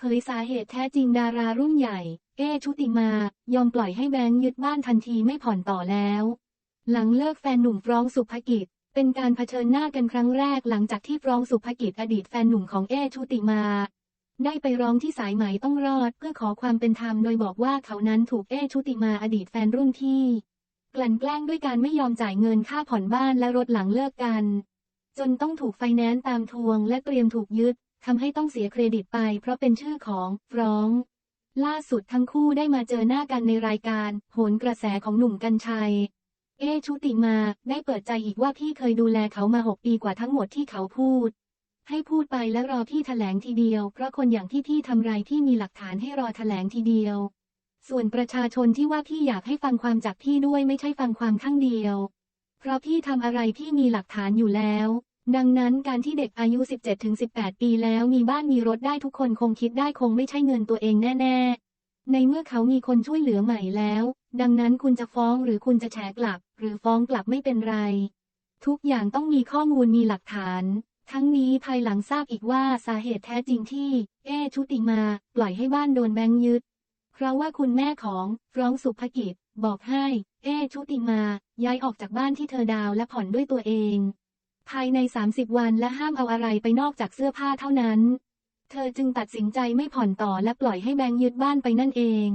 เผยสาเหตุแท้จริงดารารุ่นใหญ่ เอชุติมา ยอมปล่อยให้แบงค์ยึดบ้านทันทีไม่ผ่อนต่อแล้ว หลังเลิกแฟนหนุ่มฟร้องสุภกิจ เป็นการเผชิญหน้ากันครั้งแรกหลังจากที่ฟร้องสุภกิจอดีตแฟนหนุ่มของเอชุติมา ได้ไปร้องที่สายไหมต้องรอดเพื่อขอความเป็นธรรมโดยบอกว่าเขานั้นถูกเอชุติมาอดีตแฟนรุ่นพี่ กลั่นแกล้งด้วยการไม่ยอมจ่ายเงินค่าผ่อนบ้านและรถหลังเลิกกัน จนต้องถูกไฟแนนซ์ตามทวงและเตรียมถูกยึด ทำให้ต้องเสียเครดิตไป เพราะเป็นชื่อของฟรองล่าสุดทั้งคู่ได้มาเจอหน้ากันในรายการ โหนกระแสของหนุ่มกัญชัย เอชุติมาได้เปิดใจอีกว่าพี่เคยดูแลเขามาหกปีกว่าทั้งหมดที่เขาพูด ให้พูดไปแล้วรอพี่แถลงทีเดียว เพราะคนอย่างที่พี่ทำไรที่มีหลักฐานให้รอแถลงทีเดียว ส่วนประชาชนที่ว่าพี่อยากให้ฟังความจากพี่ด้วยไม่ใช่ฟังความข้างเดียว เพราะพี่ทำอะไรพี่มีหลักฐานอยู่แล้ว ดังนั้นการที่เด็กอายุ 17-18 ปีแล้วมีบ้านมีรถได้ทุกคนคงคิดได้คงไม่ใช่เงินตัวเองแน่ ๆ ในเมื่อเขามีคนช่วยเหลือใหม่แล้ว ดังนั้นคุณจะฟ้องหรือคุณจะแฉกลับ หรือฟ้องกลับไม่เป็นไร ทุกอย่างต้องมีข้อมูลมีหลักฐาน ทั้งนี้ภายหลังทราบอีกว่าสาเหตุแท้จริงที่ เอชุติมา ปล่อยให้บ้านโดนแบงค์ยึด เพราะว่าคุณแม่ของฟร้องสุภกิจ บอกให้ เอชุติมา ย้ายออกจากบ้านที่เธอดาวและผ่อนด้วยตัวเอง ภายใน 30 วันและห้ามเอาอะไรไปนอกจากเสื้อผ้าเท่านั้น เธอจึงตัดสินใจไม่ผ่อนต่อและปล่อยให้แบงค์ยึดบ้านไปนั่นเอง